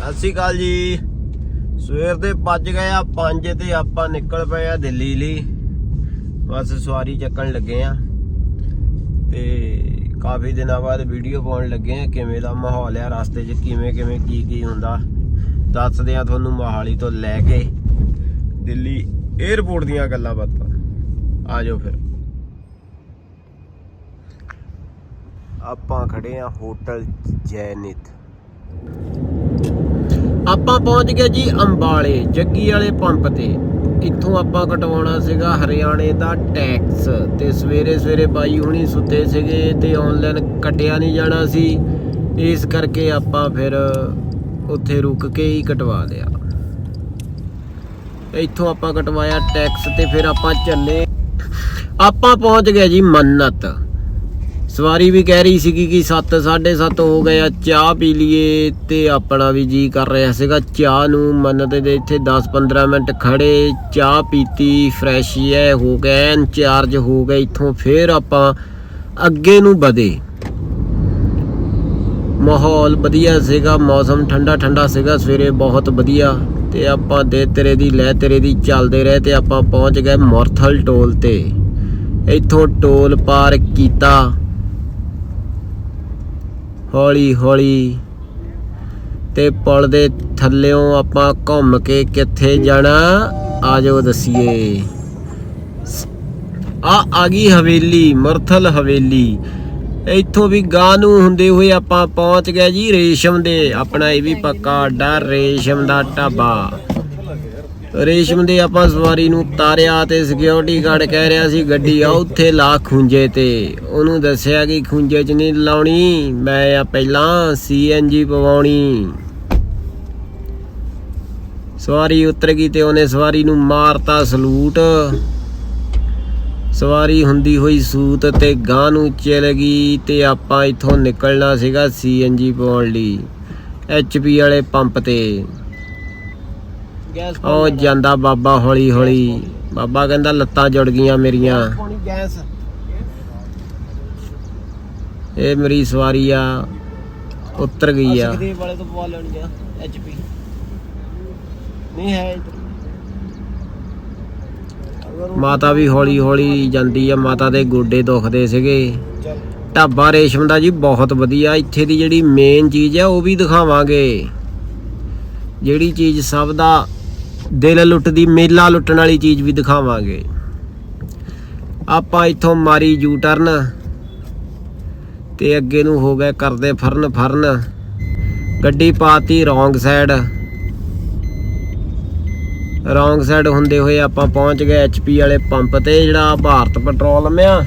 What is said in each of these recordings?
ਸਤਿ ਸ਼੍ਰੀ ਅਕਾਲ ਜੀ। ਸਵੇਰ ਦੇ ਵੱਜ ਗਏ ਆ 5 ਤੇ ਆਪਾਂ ਨਿਕਲ ਪਏ ਆ ਦਿੱਲੀ ਲਈ। ਬਸ ਸਵਾਰੀ ਚੱਕਣ ਲੱਗੇ ਆ। ਤੇ ਕਾਫੀ ਦਿਨਾਂ ਬਾਅਦ ਵੀਡੀਓ ਪਾਉਣ ਲੱਗੇ ਆ ਕਿਵੇਂ ਦਾ ਮਾਹੌਲ ਆ, ਰਸਤੇ 'ਚ ਕਿਵੇਂ ਕਿਵੇਂ, ਕੀ ਕੀ ਹੁੰਦਾ। ਦੱਸਦੇ ਆ ਤੁਹਾਨੂੰ ਮੋਹਾਲੀ ਤੋਂ ਲੈ ਕੇ ਦਿੱਲੀ 에ਅਰਪੋਰਟ ਦੀਆਂ ਗੱਲਾਂ ਬਾਤਾਂ। ਆ ਜਾਓ ਫਿਰ। ਆਪਾਂ ਖੜੇ ਆ ਹੋਟਲ ਜੈਨਿਤ। ਆਪਾਂ ਪਹੁੰਚ ਗਏ ਜੀ ਅੰਬਾਲੇ, ਜੱਗੀ ਵਾਲੇ ਪੰਪ ਤੇ। ਇੱਥੋਂ ਆਪਾਂ ਕਟਵਾਉਣਾ ਸੀਗਾ ਹਰਿਆਣੇ ਦਾ ਟੈਕਸ। ਤੇ ਸਵੇਰੇ ਸਵੇਰੇ ਬਾਈ ਹੁਣੀ ਸੁੱਤੇ ਸੀਗੇ ਤੇ ਆਨਲਾਈਨ ਕਟਿਆ ਨਹੀਂ ਜਾਣਾ ਸੀ। ਇਸ ਕਰਕੇ ਆਪਾਂ ਫਿਰ ਉੱਥੇ ਰੁਕ ਕੇ ਹੀ ਕਟਵਾ ਲਿਆ। ਇੱਥੋਂ ਆਪਾਂ ਕਟਵਾਇਆ ਟੈਕਸ ਤੇ ਫਿਰ ਆਪਾਂ ਚੱਲੇ। ਆਪਾਂ ਪਹੁੰਚ ਗਏ ਜੀ ਮੰਨਤ। ਸਵਾਰੀ ਵੀ ਕਹਿ ਰਹੀ ਸੀਗੀ ਕਿ 7 7:30 ਹੋ ਗਏ ਆ, ਚਾਹ ਪੀ ਲਈਏ ਤੇ ਆਪਣਾ ਵੀ ਜੀ ਕਰ ਰਿਹਾ ਸੀਗਾ। ਚਾਹ ਨੂੰ ਮੰਨਦੇ ਦੇ ਇੱਥੇ 10-15 ਮਿੰਟ ਖੜੇ, ਚਾਹ ਪੀਤੀ ਫਰੈਸ਼ ਐ ਹੋ ਗਏ ਚਾਰਜ ਹੋ ਗਏ ਇੱਥੋਂ ਫੇਰ ਆਪਾਂ ਅੱਗੇ ਨੂੰ ਵਧੇ। ਮਾਹੌਲ ਵਧੀਆ ਸੀਗਾ, ਮੌਸਮ ਠੰਡਾ ਠੰਡਾ ਸੀਗਾ, ਸਵੇਰੇ ਬਹੁਤ ਵਧੀਆ ਤੇ ਆਪਾਂ ਦੇ ਤੇਰੇ ਦੀ, ਲੈ ਤੇਰੇ ਦੀ ਚੱਲਦੇ ਰਹੇ ਤੇ ਆਪਾਂ ਪਹੁੰਚ ਗਏ ਮੌਰਥਲ ਟੋਲ ਤੇ। ਇੱਥੋਂ ਟੋਲ ਪਾਰ ਕੀਤਾ। ਹੌਲੀ ਹੌਲੀ ਤੇ ਪੁਲ ਦੇ ਥੱਲਿਓਂ ਆਪਾਂ ਘੁੰਮ ਕੇ ਕਿੱਥੇ ਜਾਣਾ, ਆ ਜਾਓ ਦਸੀਏ। ਆ ਆ ਗਈ ਹਵੇਲੀ, ਮਰਥਲ ਹਵੇਲੀ। ਇੱਥੋਂ ਵੀ ਗਾਂ ਨੂੰ ਹੁੰਦੇ ਹੋਏ ਆਪਾਂ ਪਹੁੰਚ ਗਏ ਜੀ ਰੇਸ਼ਮ ਦੇ, ਆਪਣਾ ਇਹ ਵੀ ਪੱਕਾ ਅੱਡਾ, ਰੇਸ਼ਮ ਦਾ ਢਾਬਾ। ਰੇਸ਼ਮ ਦੇ ਆਪਾਂ ਸਵਾਰੀ ਨੂੰ ਤਾਰਿਆ ਤੇ ਸਿਕਿਉਰਿਟੀ ਗਾਰਡ ਕਹਿ ਰਿਹਾ ਸੀ, ਗੱਡੀ ਆ, ਉੱਥੇ ਲਾ ਖੁੰਝੇ ਤੇ। ਉਹਨੂੰ ਦੱਸਿਆ ਕਿ ਖੁੰਝੇ 'ਚ ਨਹੀਂ ਲਾਉਣੀ, ਮੈਂ ਆ ਪਹਿਲਾਂ ਸੀਐਨਜੀ ਪਵਾਉਣੀ। ਸਵਾਰੀ ਉਤਰ ਗਈ ਤੇ ਉਹਨੇ ਸਵਾਰੀ ਨੂੰ ਮਾਰਤਾ ਸਲੂਟ। ਸਵਾਰੀ ਹੁੰਦੀ ਹੋਈ ਸੂਤ ਤੇ ਗਾਂ ਨੂੰ ਚਲ ਗਈ ਤੇ ਆਪਾਂ ਇੱਥੋਂ ਨਿਕਲਣਾ ਸੀਗਾ ਸੀਐਨਜੀ ਪਵਾਉਣ ਲਈ ਐਚਪੀ ਵਾਲੇ ਪੰਪ ਤੇ। ਉਹ ਜਾਂਦਾ ਬਾਬਾ ਹੌਲੀ ਹੌਲੀ। ਬਾਬਾ ਕਹਿੰਦਾ ਲੱਤਾਂ ਜੁੜ ਗਈਆਂ ਮੇਰੀਆਂ। ਗੈਸ ਇਹ ਮੇਰੀ ਸਵਾਰੀ ਆ ਉਤਰ ਗਈ ਆ। ਦੇ ਵਾਲੇ ਤੋਂ ਪਵਾ ਲੈਣੀ ਆ ਐਚਪੀ ਨਹੀਂ ਹੈ ਇੱਧਰ। ਅਗਰ ਉਹ ਮਾਤਾ ਵੀ ਹੌਲੀ ਹੌਲੀ ਜਾਂਦੀ ਆ ਮਾਤਾ ਦੇ ਗੋਡੇ ਦੁਖਦੇ ਸੀਗੇ। ਢਾਬਾ ਰੇਸ਼ਮ ਦਾ ਜੀ ਬਹੁਤ ਵਧੀਆ ਇੱਥੇ ਦੀ ਜਿਹੜੀ ਮੇਨ ਚੀਜ਼ ਆ ਉਹ ਵੀ ਦਿਖਾਵਾਂਗੇ। ਜਿਹੜੀ ਚੀਜ਼ ਸਭ ਦਾ ਦਿਲ ਲੁੱਟਦੀ, ਮੇਲਾ ਲੁੱਟਣ ਵਾਲੀ ਚੀਜ਼ ਵੀ ਦਿਖਾਵਾਂਗੇ। ਆਪਾਂ ਇੱਥੋਂ ਮਾਰੀ ਯੂ ਟਰਨ ਤੇ ਅੱਗੇ ਨੂੰ ਹੋ ਗਿਆ ਕਰਦੇ ਫਰਨ ਫਰਨ। ਗੱਡੀ ਪਾਤੀ ਰੋਂਗ ਸਾਈਡ। ਰੋਂਗ ਸਾਈਡ ਹੁੰਦੇ ਹੋਏ ਆਪਾਂ ਪਹੁੰਚ ਗਏ ਐਚਪੀ ਵਾਲੇ ਪੰਪ ਤੇ, ਜਿਹੜਾ ਭਾਰਤ ਪੈਟਰੋਲਮ ਆ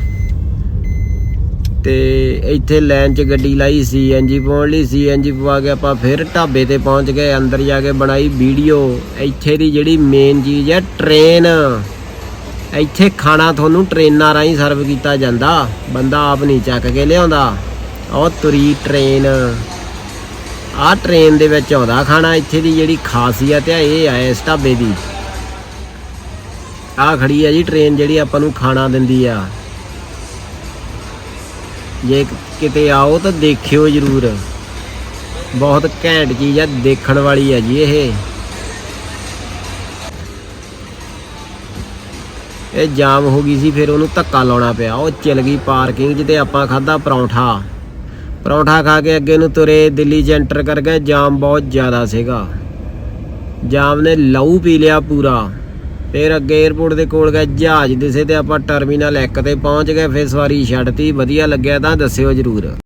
ਤੇ ਇੱਥੇ ਲਾਈਨ 'ਚ ਗੱਡੀ ਲਾਈ ਸੀਐਨਜੀ ਪਾਉਣ ਲਈ ਸੀਐਨਜੀ ਪਵਾ ਕੇ ਆਪਾਂ ਫਿਰ ਢਾਬੇ ਤੇ ਪਹੁੰਚ ਗਏ, ਅੰਦਰ ਜਾ ਕੇ ਬਣਾਈ ਵੀਡੀਓ। ਇੱਥੇ ਦੀ ਜਿਹੜੀ ਮੇਨ ਚੀਜ਼ ਹੈ ਟ੍ਰੇਨ ਇੱਥੇ ਖਾਣਾ ਤੁਹਾਨੂੰ ਟ੍ਰੇਨਾਂ ਰਾਹੀਂ ਸਰਵ ਕੀਤਾ ਜਾਂਦਾ। ਬੰਦਾ ਆਪ ਨਹੀਂ ਚੱਕ ਕੇ ਲਿਆਉਂਦਾ। ਉਹ ਤੁਰੀ ਟ੍ਰੇਨ ਆਹ ਟ੍ਰੇਨ ਦੇ ਵਿੱਚ ਆਉਂਦਾ ਖਾਣਾ, ਇੱਥੇ ਦੀ ਜਿਹੜੀ ਖਾਸੀਅਤ ਹੈ, ਇਹ ਹੈ ਇਸ ਢਾਬੇ ਦੀ। ਆਹ ਖੜੀ ਹੈ ਜੀ ਟ੍ਰੇਨ ਜਿਹੜੀ ਆਪਾਂ ਨੂੰ ਖਾਣਾ ਦਿੰਦੀ ਆ। ਜੇ ਕਿਤੇ ਆਓ ਤਾਂ ਦੇਖਿਓ ਜਰੂਰ। ਬਹੁਤ ਘੈਂਟ ਚੀਜ਼ ਆ, ਦੇਖਣ ਵਾਲੀ ਆ ਜੀ ਇਹ। ਇਹ ਜਾਮ ਹੋ ਗਈ ਸੀ, ਫਿਰ ਉਹਨੂੰ ਧੱਕਾ ਲਾਉਣਾ ਪਿਆ। ਉਹ ਚਲ ਗਈ ਪਾਰਕਿੰਗ 'ਚ ਤੇ ਆਪਾਂ ਖਾਦਾ ਪਰੌਂਠਾ। ਪਰੌਂਠਾ ਖਾ ਕੇ ਅੱਗੇ ਨੂੰ ਤੁਰੇ, ਦਿੱਲੀ 'ਚ ਐਂਟਰ ਕਰ ਗਏ, ਜਾਮ ਬਹੁਤ ਜ਼ਿਆਦਾ ਸੀਗਾ। ਜਾਮ ਨੇ ਲਹੂ ਪੀ ਲਿਆ ਪੂਰਾ। ਫਿਰ ਅੱਗੇ 에어ਪੋਰਟ ਦੇ ਕੋਲ ਗਏ ਜਹਾਜ਼ ਦਿਸੇ ਤੇ ਆਪਾਂ ਟਰਮੀਨਲ 1 ਤੇ ਪਹੁੰਚ ਗਏ, ਫਿਰ ਸਵਾਰੀ ਛੱਡਤੀ, ਵਧੀਆ ਲੱਗਿਆ ਤਾਂ ਦੱਸਿਓ ਜਰੂਰ।